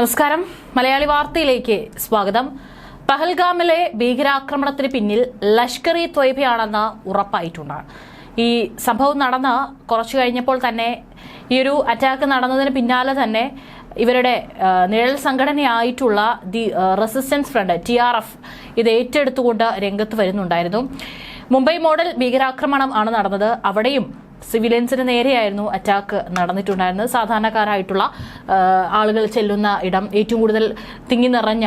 നമസ്കാരം. മലയാളി വാർത്തയിലേക്ക് സ്വാഗതം. പഹൽഗാമിലെ ഭീകരാക്രമണത്തിന് പിന്നിൽ ലഷ്കർ ഇ ത്വയ്ബയാണെന്ന് ഉറപ്പായിട്ടുണ്ട്. ഈ സംഭവം നടന്ന് കുറച്ചു കഴിഞ്ഞപ്പോൾ തന്നെ ഈ ഒരു അറ്റാക്ക് നടന്നതിന് പിന്നാലെ തന്നെ ഇവരുടെ നിഴൽ സംഘടനയായിട്ടുള്ള the Resistance Front T R F ഇത് ഏറ്റെടുത്തുകൊണ്ട് രംഗത്ത് വരുന്നുണ്ടായിരുന്നു. മുംബൈ മോഡൽ ഭീകരാക്രമണം ആണ് നടന്നത്. അവിടെയും സിവിലിയൻസിന് നേരെയായിരുന്നു അറ്റാക്ക് നടന്നിട്ടുണ്ടായിരുന്നത്. സാധാരണക്കാരായിട്ടുള്ള ആളുകൾ ചെല്ലുന്ന ഇടം ഏറ്റവും കൂടുതൽ തിങ്ങി നിറഞ്ഞ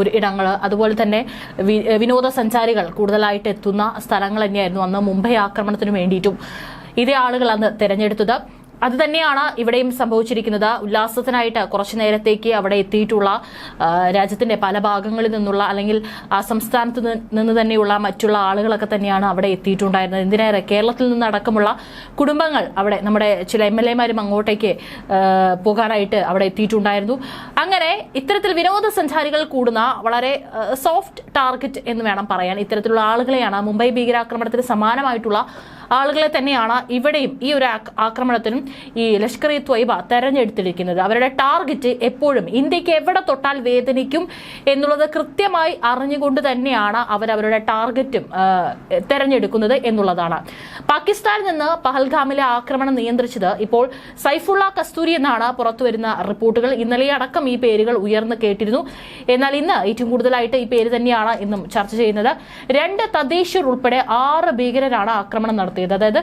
ഒരു ഇടങ്ങൾ. അതുപോലെ തന്നെ വിനോദസഞ്ചാരികൾ കൂടുതലായിട്ട് എത്തുന്ന സ്ഥലങ്ങൾ തന്നെയായിരുന്നു അന്ന് മുംബൈ ആക്രമണത്തിന് വേണ്ടിയിട്ടും. ഇതേ ആളുകൾ അന്ന് തെരഞ്ഞെടുത്തത്. അത് തന്നെയാണ് ഇവിടെയും സംഭവിച്ചിരിക്കുന്നത്. ഉല്ലാസത്തിനായിട്ട് കുറച്ചു നേരത്തേക്ക് അവിടെ എത്തിയിട്ടുള്ള രാജ്യത്തിന്റെ പല ഭാഗങ്ങളിൽ നിന്നുള്ള അല്ലെങ്കിൽ ആ സംസ്ഥാനത്ത് നിന്ന് തന്നെയുള്ള മറ്റുള്ള ആളുകളൊക്കെ തന്നെയാണ് അവിടെ എത്തിയിട്ടുണ്ടായിരുന്നത്. എന്തിനേറെ കേരളത്തിൽ നിന്നടക്കമുള്ള കുടുംബങ്ങൾ അവിടെ നമ്മുടെ ചില എം എൽ എമാരും അങ്ങോട്ടേക്ക് പോകാനായിട്ട് അവിടെ എത്തിയിട്ടുണ്ടായിരുന്നു. അങ്ങനെ ഇത്തരത്തിൽ വിനോദസഞ്ചാരികൾ കൂടുന്ന വളരെ സോഫ്റ്റ് ടാർഗറ്റ് എന്ന് വേണം പറയാൻ. ഇത്തരത്തിലുള്ള ആളുകളെയാണ് മുംബൈ ഭീകരാക്രമണത്തിന് സമാനമായിട്ടുള്ള ആളുകളെ തന്നെയാണ് ഇവിടെയും ഈ ഒരു ആക്ര- ആക്രമണത്തിനും ഈ ലഷ്കർ ഇ ത്വയ്ബ തെരഞ്ഞെടുത്തിരിക്കുന്നത്. അവരുടെ ടാർഗറ്റ് എപ്പോഴും ഇന്ത്യയ്ക്ക് എവിടെ തൊട്ടാൽ വേദനിക്കും എന്നുള്ളത് കൃത്യമായി അറിഞ്ഞുകൊണ്ട് തന്നെയാണ് അവരവരുടെ ടാർഗറ്റും തെരഞ്ഞെടുക്കുന്നത് എന്നുള്ളതാണ്. പാകിസ്ഥാനിൽ നിന്ന് പഹൽഗാമിലെ ആക്രമണം നിയന്ത്രിച്ചത് ഇപ്പോൾ സൈഫുള്ള കസ്തൂരി എന്നാണ് പുറത്തുവരുന്ന റിപ്പോർട്ടുകൾ. ഇന്നലെ അടക്കം ഈ പേരുകൾ ഉയർന്നു കേട്ടിരുന്നു. എന്നാൽ ഇന്ന് ഏറ്റവും കൂടുതലായിട്ട് ഈ പേര് തന്നെയാണ് എന്നും ചർച്ച ചെയ്യുന്നത്. രണ്ട് തദ്ദേശീയർ ഉൾപ്പെടെ ആറ് ഭീകരരാണ് ആക്രമണം നടത്തിയത്. അതായത്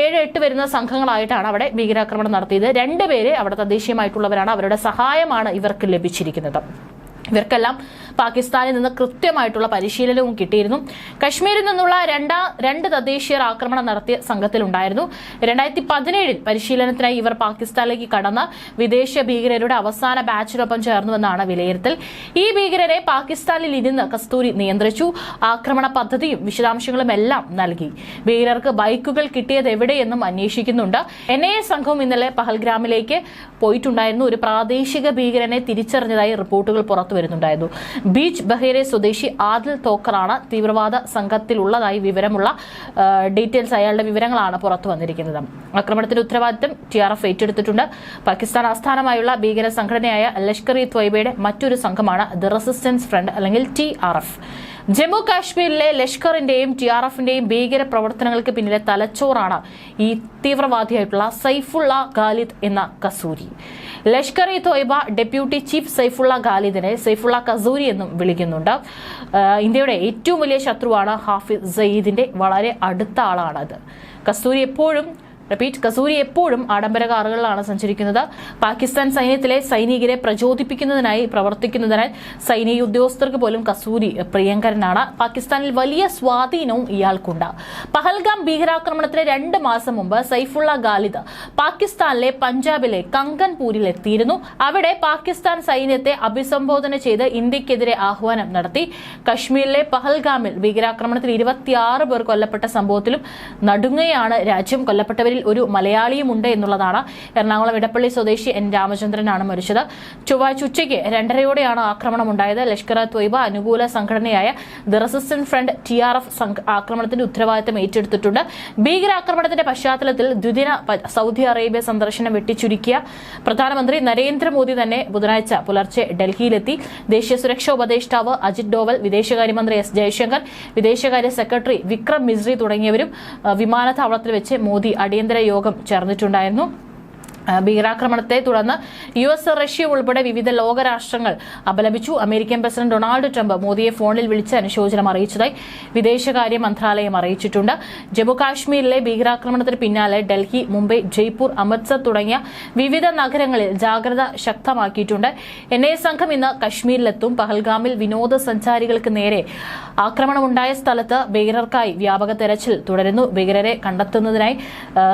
ഏഴ് എട്ട് വരുന്ന സംഘങ്ങളായിട്ടാണ് അവിടെ ഭീകരാക്രമണം നടത്തിയത് രണ്ടുപേരെ അവിടെ തദ്ദേശീയമായിട്ടുള്ളവരാണ് അവരുടെ സഹായമാണ് ഇവർക്ക് ലഭിച്ചിരിക്കുന്നത്. ഇവർക്കെല്ലാം പാകിസ്ഥാനിൽ നിന്ന് കൃത്യമായിട്ടുള്ള പരിശീലനവും കിട്ടിയിരുന്നു. കശ്മീരിൽ നിന്നുള്ള രണ്ടാ രണ്ട് തദ്ദേശീയർ ആക്രമണം നടത്തിയ സംഘത്തിലുണ്ടായിരുന്നു. രണ്ടായിരത്തി പതിനേഴിൽ പരിശീലനത്തിനായി ഇവർ പാകിസ്ഥാനിലേക്ക് കടന്ന വിദേശ ഭീകരരുടെ അവസാന ബാച്ചിനൊപ്പം ചേർന്നുവെന്നാണ് വിലയിരുത്തൽ. ഈ ഭീകരരെ പാകിസ്ഥാനിൽ ഇരുന്ന് കസ്തൂരി നിയന്ത്രിച്ചു. ആക്രമണ പദ്ധതിയും വിശദാംശങ്ങളും എല്ലാം നൽകി. ഭീകരർക്ക് ബൈക്കുകൾ കിട്ടിയത് എവിടെയെന്നും അന്വേഷിക്കുന്നുണ്ട്. എൻ ഐ എ സംഘവും ഇന്നലെ പഹൽഗ്രാമിലേക്ക് പോയിട്ടുണ്ടായിരുന്നു. ഒരു പ്രാദേശിക ഭീകരനെ തിരിച്ചറിഞ്ഞതായി റിപ്പോർട്ടുകൾ പുറത്തു വരുന്നുണ്ടായിരുന്നു ബീച്ച് ബഹേരെ സ്വദേശി ആദിൽ തോക്കറാണ് തീവ്രവാദ സംഘത്തിലുള്ളതായി വിവരമുള്ള ഡീറ്റെയിൽസ് അയാളുടെ വിവരങ്ങളാണ് പുറത്തു വന്നിരിക്കുന്നത്. ആക്രമണത്തിന്റെ ഉത്തരവാദിത്തം ടി ആർ എഫ് ഏറ്റെടുത്തിട്ടുണ്ട്. പാകിസ്ഥാൻ ആസ്ഥാനമായുള്ള ഭീകര സംഘടനയായ ലഷ്കർ ഇ ത്വയ്ബയുടെ മറ്റൊരു സംഘമാണ് ദി റെസിസ്റ്റൻസ് ഫ്രണ്ട് അല്ലെങ്കിൽ ടി ആർ എഫ്. ജമ്മു കാശ്മീരിലെ ലഷ്കറിന്റെയും ടി ആർ എഫിന്റെയും ഭീകര പ്രവർത്തനങ്ങൾക്ക് പിന്നിലെ തലച്ചോറാണ് ഈ തീവ്രവാദിയായിട്ടുള്ള സൈഫുള്ള ഖാലിദ് എന്ന കസൂരി. ലഷ്കർ ഇ തോയ്ബ ഡെപ്യൂട്ടി ചീഫ് സൈഫുള്ള ഖാലിദിനെ സൈഫുള്ള കസൂരി എന്നും വിളിക്കുന്നുണ്ട്. ഇന്ത്യയുടെ ഏറ്റവും വലിയ ശത്രുവാണ് ഹാഫിസ് സയ്യിദിന്റെ വളരെ അടുത്ത ആളാണത്. കസ്തൂരി എപ്പോഴും റിപ്പീറ്റ് കസൂരി എപ്പോഴും ആഡംബര കാറുകളിലാണ് സഞ്ചരിക്കുന്നത്. പാകിസ്ഥാൻ സൈന്യത്തിലെ സൈനികരെ പ്രചോദിപ്പിക്കുന്നതിനായി പ്രവർത്തിക്കുന്നതിനാൽ സൈനിക ഉദ്യോഗസ്ഥർക്ക് പോലും കസൂരി പ്രിയങ്കരനാണ്. പാകിസ്ഥാനിൽ വലിയ സ്വാധീനവും ഇയാൾക്കുണ്ട്. പഹൽഗാം ഭീകരാക്രമണത്തിന് രണ്ട് മാസം മുമ്പ് സൈഫുള്ള ഖാലിദ് പാകിസ്ഥാനിലെ പഞ്ചാബിലെ കങ്കൻപൂരിൽ എത്തിയിരുന്നു അവിടെ പാകിസ്ഥാൻ സൈന്യത്തെ അഭിസംബോധന ചെയ്ത് ഇന്ത്യക്കെതിരെ ആഹ്വാനം നടത്തി. കശ്മീരിലെ പഹൽഗാമിൽ ഭീകരാക്രമണത്തിൽ ഇരുപത്തിയാറ് പേർ കൊല്ലപ്പെട്ട സംഭവത്തിലും നടുങ്ങയാണ് രാജ്യം കൊല്ലപ്പെട്ടവരിൽ ഒരു മലയാളിയുമുണ്ട് എന്നുള്ളതാണ്. എറണാകുളം ഇടപ്പള്ളി സ്വദേശി എൻ രാമചന്ദ്രനാണ് മരിച്ചത്. ചൊവ്വാഴ്ച ഉച്ചയ്ക്ക് രണ്ടരയോടെയാണ് ആക്രമണം ഉണ്ടായത്. ലഷ്കർ ത്വയ്ബ അനുകൂല സംഘടനയായ the resistant front T R F ആക്രമണത്തിന്റെ ഉത്തരവാദിത്തം ഏറ്റെടുത്തിട്ടുണ്ട്. ഭീകരാക്രമണത്തിന്റെ പശ്ചാത്തലത്തിൽ ദ്വിദിന സൗദി അറേബ്യ സന്ദർശനം വെട്ടിച്ചുരുക്കിയ പ്രധാനമന്ത്രി നരേന്ദ്രമോദി തന്നെ ബുധനാഴ്ച പുലർച്ചെ ഡൽഹിയിലെത്തി. ദേശീയ സുരക്ഷാ ഉപദേഷ്ടാവ് അജിത് ഡോവൽ വിദേശകാര്യമന്ത്രി എസ് ജയശങ്കർ വിദേശകാര്യ സെക്രട്ടറി വിക്രം മിസ്രി തുടങ്ങിയവരും വിമാനത്താവളത്തിൽ വെച്ച് മോദി അടിയന്തര യോഗം ചേർന്നിട്ടുണ്ടായിരുന്നു. ഭീകരാക്രമണത്തെ തുടർന്ന് യു എസ് റഷ്യ ഉൾപ്പെടെ വിവിധ ലോകരാഷ്ട്രങ്ങൾ അപലപിച്ചു. അമേരിക്കൻ പ്രസിഡന്റ് ഡൊണാൾഡ് ട്രംപ് മോദിയെ ഫോണിൽ വിളിച്ച് അനുശോചനം അറിയിച്ചതായി വിദേശകാര്യ മന്ത്രാലയം അറിയിച്ചിട്ടുണ്ട്. ജമ്മു കാശ്മീരിലെ ഭീകരാക്രമണത്തിന് പിന്നാലെ ഡൽഹി മുംബൈ ജയ്പൂർ അമൃത്സർ തുടങ്ങിയ വിവിധ നഗരങ്ങളിൽ ജാഗ്രത ശക്തമാക്കിയിട്ടുണ്ട്. എൻ ഐ സംഘം ഇന്ന് കശ്മീരിലെത്തും. പഹൽഗാമിൽ വിനോദസഞ്ചാരികൾക്ക് നേരെ ആക്രമണമുണ്ടായ സ്ഥലത്ത് ഭീകരർക്കായി വ്യാപക തെരച്ചിൽ തുടരുന്നു. ഭീകരരെ കണ്ടെത്തുന്നതിനായി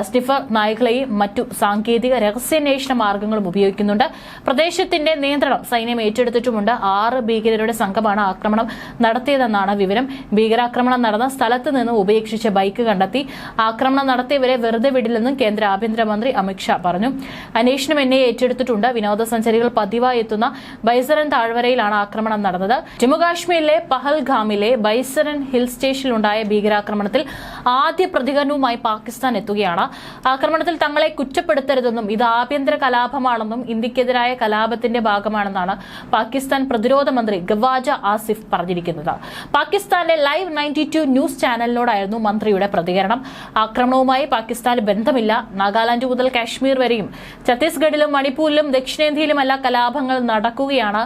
സ്റ്റിഫർ നായ്ക്കളെയും മറ്റു സാങ്കേതിക രഹസ്യാന്വേഷണ മാർഗങ്ങളും ഉപയോഗിക്കുന്നുണ്ട്. പ്രദേശത്തിന്റെ നിയന്ത്രണം സൈന്യം ഏറ്റെടുത്തിട്ടുമുണ്ട്. ആറ് ഭീകരരുടെ സംഘമാണ് ആക്രമണം നടത്തിയതെന്നാണ് വിവരം. ഭീകരാക്രമണം നടന്ന സ്ഥലത്ത് നിന്ന് ഉപേക്ഷിച്ച ബൈക്ക് കണ്ടെത്തി. ആക്രമണം നടത്തിയവരെ വെറുതെ വിടില്ലെന്നും കേന്ദ്ര ആഭ്യന്തരമന്ത്രി അമിത്ഷാ പറഞ്ഞു. അന്വേഷണം എന്നെ ഏറ്റെടുത്തിട്ടുണ്ട്. വിനോദസഞ്ചാരികൾ പതിവായി എത്തുന്ന ബൈസറൻ താഴ്വരയിലാണ് ആക്രമണം നടന്നത്. ജമ്മുകാശ്മീരിലെ പഹൽഗാമിലെ ബൈസറൻ ഹിൽ സ്റ്റേഷനിലുണ്ടായ ഭീകരാക്രമണത്തിൽ ആദ്യ പ്രതികരണവുമായി പാകിസ്ഥാൻ എത്തുകയാണ്. ആക്രമണത്തിൽ തങ്ങളെ കുറ്റപ്പെടുത്തരുതെന്നും ഇത് ആഭ്യന്തര കലാപമാണെന്നും ഇന്ത്യക്കെതിരായ കലാപത്തിന്റെ ഭാഗമാണെന്നാണ് പാകിസ്ഥാൻ പ്രതിരോധ മന്ത്രി ഗവാജ ആസിഫ് പറഞ്ഞിരിക്കുന്നത്. പാകിസ്ഥാനിലെ ലൈവ് നയന്റി ടു ന്യൂസ് ചാനലിനോടായിരുന്നു മന്ത്രിയുടെ പ്രതികരണം. ആക്രമണവുമായി പാകിസ്ഥാന് ബന്ധമില്ല. നാഗാലാൻഡ് മുതൽ കാശ്മീർ വരെയും ഛത്തീസ്ഗഡിലും മണിപ്പൂരിലും ദക്ഷിണേന്ത്യയിലുമല്ല കലാപങ്ങൾ നടക്കുകയാണ്.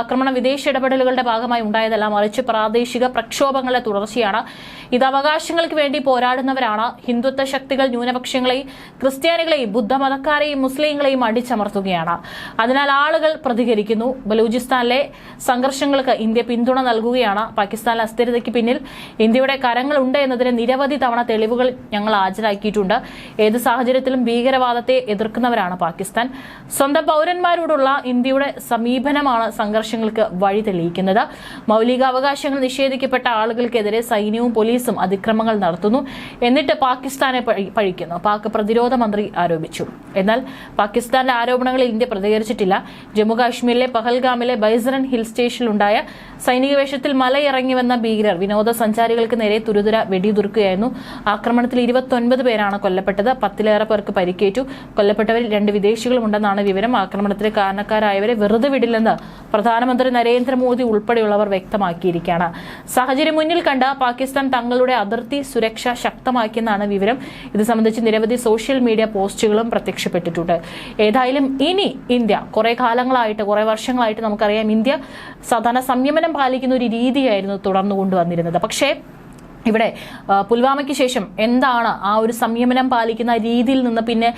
ആക്രമണം വിദേശ ഇടപെടലുകളുടെ ഭാഗമായി ഉണ്ടായതല്ല മറിച്ച് പ്രാദേശിക പ്രക്ഷോഭങ്ങളുടെ തുടർച്ചയാണ്. ഇത് അവകാശങ്ങൾക്ക് വേണ്ടി പോരാടുന്നവരാണ് ഹിന്ദുത്വ ശക്തികൾ ന്യൂനപക്ഷങ്ങളെയും ക്രിസ്ത്യാനികളെയും ബുദ്ധമതക്കാരെയും മുസ്ലിങ്ങളെയും അടിച്ചമർത്തുകയാണ്. അതിനാൽ ആളുകൾ പ്രതികരിക്കുന്നു. ബലൂചിസ്ഥാനിലെ സംഘർഷങ്ങൾക്ക് ഇന്ത്യ പിന്തുണ നൽകുകയാണ്. പാകിസ്ഥാനിലെ അസ്ഥിരതയ്ക്ക് പിന്നിൽ ഇന്ത്യയുടെ കരങ്ങളുണ്ട് എന്നതിന് നിരവധി തവണ തെളിവുകൾ ഞങ്ങൾ ഹാജരാക്കിയിട്ടുണ്ട്. ഏത് സാഹചര്യത്തിലും ഭീകരവാദത്തെ എതിർക്കുന്നവരാണ് പാകിസ്ഥാൻ. സ്വന്തം പൗരന്മാരോടുള്ള ഇന്ത്യയുടെ സമീപനമാണ് സംഘർഷങ്ങൾക്ക് വഴി തെളിയിക്കുന്നത് മൗലികാവകാശങ്ങൾ നിഷേധിക്കപ്പെട്ട ആളുകൾക്കെതിരെ സൈന്യവും പോലീസും അതിക്രമങ്ങൾ നടത്തുന്നു. എന്നിട്ട് പാകിസ്ഥാനെ പഴിക്കുന്നു. പാക് പ്രതിരോധ മന്ത്രി ആരോപിച്ചു. എന്നാൽ പാകിസ്ഥാന്റെ ആരോപണങ്ങളിൽ ഇന്ത്യ പ്രതികരിച്ചിട്ടില്ല. ജമ്മു കാശ്മീരിലെ പഹൽഗാമിലെ ബൈസറൻ ഹിൽ സ്റ്റേഷനിലുണ്ടായ സൈനിക വേഷത്തിൽ മലയിറങ്ങിവന്ന ഭീകരർ വിനോദസഞ്ചാരികൾക്ക് നേരെ തുരുതുര വെടിയുതിർക്കുകയായിരുന്നു. ആക്രമണത്തിൽ ഇരുപത്തൊൻപത് പേരാണ് കൊല്ലപ്പെട്ടത്. പത്തിലേറെ പേർക്ക് പരിക്കേറ്റു. കൊല്ലപ്പെട്ടവരിൽ രണ്ട് വിദേശികളുമുണ്ടെന്നാണ് വിവരം. ആക്രമണത്തിന് കാരണക്കാരായവരെ വെറുതെ വിടില്ലെന്ന് പ്രധാനമന്ത്രി നരേന്ദ്രമോദി ഉൾപ്പെടെയുള്ളവർ വ്യക്തമാക്കിയിരിക്കുകയാണ്. സാഹചര്യം മുന്നിൽ കണ്ട പാകിസ്ഥാൻ തങ്ങളുടെ അതിർത്തി സുരക്ഷ ശക്തമാക്കിയെന്നാണ് വിവരം. ഇത് സംബന്ധിച്ച് നിരവധി സോഷ്യൽ മീഡിയ പോസ്റ്റുകളും പ്രത്യക്ഷപ്പെട്ടിട്ടുണ്ട്. ഏതായാലും ഇനി ഇന്ത്യ കുറെ കാലങ്ങളായിട്ട് കുറെ വർഷങ്ങളായിട്ട് നമുക്കറിയാം ഇന്ത്യ സാധാരണ സംയമനം പാലിക്കുന്ന ഒരു രീതിയായിരുന്നു തുടർന്നു കൊണ്ടുവന്നിരുന്നത് പക്ഷേ ഇവിടെ പുൽവാമയ്ക്ക് ശേഷം എന്താണ് ആ ഒരു സംയമനം പാലിക്കുന്ന രീതിയിൽ നിന്ന് പിന്നെ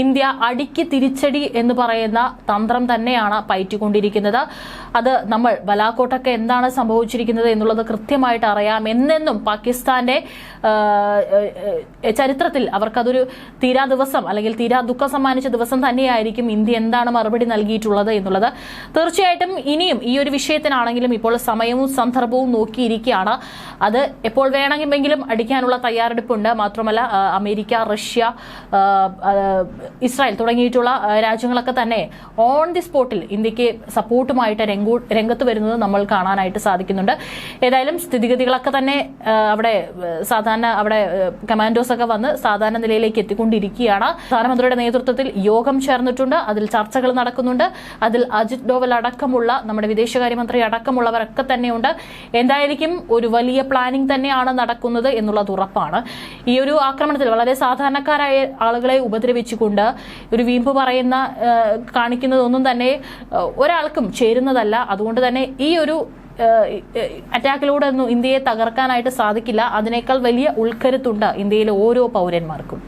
ഇന്ത്യ അടിക്ക് തിരിച്ചടി എന്ന് പറയുന്ന തന്ത്രം തന്നെയാണ് പയറ്റിക്കൊണ്ടിരിക്കുന്നത്. അത് നമ്മൾ ബലാക്കോട്ടൊക്കെ എന്താണ് സംഭവിച്ചിരിക്കുന്നത് എന്നുള്ളത് കൃത്യമായിട്ട് അറിയാം. എന്നെന്നും പാകിസ്ഥാന്റെ ചരിത്രത്തിൽ അവർക്കതൊരു തീരാ ദിവസം അല്ലെങ്കിൽ തീരാ ദുഃഖം സമ്മാനിച്ച ദിവസം തന്നെയായിരിക്കും ഇന്ത്യ എന്താണ് മറുപടി നൽകിയിട്ടുള്ളത് എന്നുള്ളത്. തീർച്ചയായിട്ടും ഇനിയും ഈ ഒരു വിഷയത്തിനാണെങ്കിലും ഇപ്പോൾ സമയവും സന്ദർഭവും നോക്കിയിരിക്കുകയാണ്. അത് എപ്പോൾ വേണമെങ്കിലും അടിക്കാനുള്ള തയ്യാറെടുപ്പുണ്ട്. മാത്രമല്ല അമേരിക്ക റഷ്യ ഇസ്രായേൽ തുടങ്ങിയിട്ടുള്ള രാജ്യങ്ങളൊക്കെ തന്നെ ഓൺ ദി സ്പോട്ടിൽ ഇന്ത്യയ്ക്ക് സപ്പോർട്ടുമായിട്ട് രംഗൂ രംഗത്ത് വരുന്നത് നമ്മൾ കാണാനായിട്ട് സാധിക്കുന്നുണ്ട്. ഏതായാലും സ്ഥിതിഗതികളൊക്കെ തന്നെ അവിടെ സാധാരണ അവിടെ കമാൻഡോസ് ഒക്കെ വന്ന് സാധാരണ നിലയിലേക്ക് എത്തിക്കൊണ്ടിരിക്കുകയാണ്. പ്രധാനമന്ത്രിയുടെ നേതൃത്വത്തിൽ യോഗം ചേർന്നിട്ടുണ്ട്. അതിൽ ചർച്ചകൾ നടക്കുന്നുണ്ട്. അതിൽ അജിത് ഡോവൽ അടക്കമുള്ള നമ്മുടെ വിദേശകാര്യമന്ത്രി അടക്കമുള്ളവരൊക്കെ തന്നെയുണ്ട്. എന്തായിരിക്കും ഒരു വലിയ പ്ലാനിംഗ് തന്നെയാണ് നടക്കുന്നത് എന്നുള്ളത് ഉറപ്പാണ്. ഈ ഒരു ആക്രമണത്തിൽ വളരെ സാധാരണക്കാരായ ആളുകളെ ഉപദ്രവിച്ചുകൊണ്ട് ഒരു വീമ്പ് പറയുന്ന കാണിക്കുന്നതൊന്നും തന്നെ ഒരാൾക്കും ചേരുന്നതല്ല. അതുകൊണ്ട് തന്നെ ഈ ഒരു അറ്റാക്കിലൂടെ ഒന്നും ഇന്ത്യയെ തകർക്കാനായിട്ട് സാധിക്കില്ല. അതിനേക്കാൾ വലിയ ഉൾക്കരുത്തുണ്ട് ഇന്ത്യയിലെ ഓരോ പൗരന്മാർക്കും.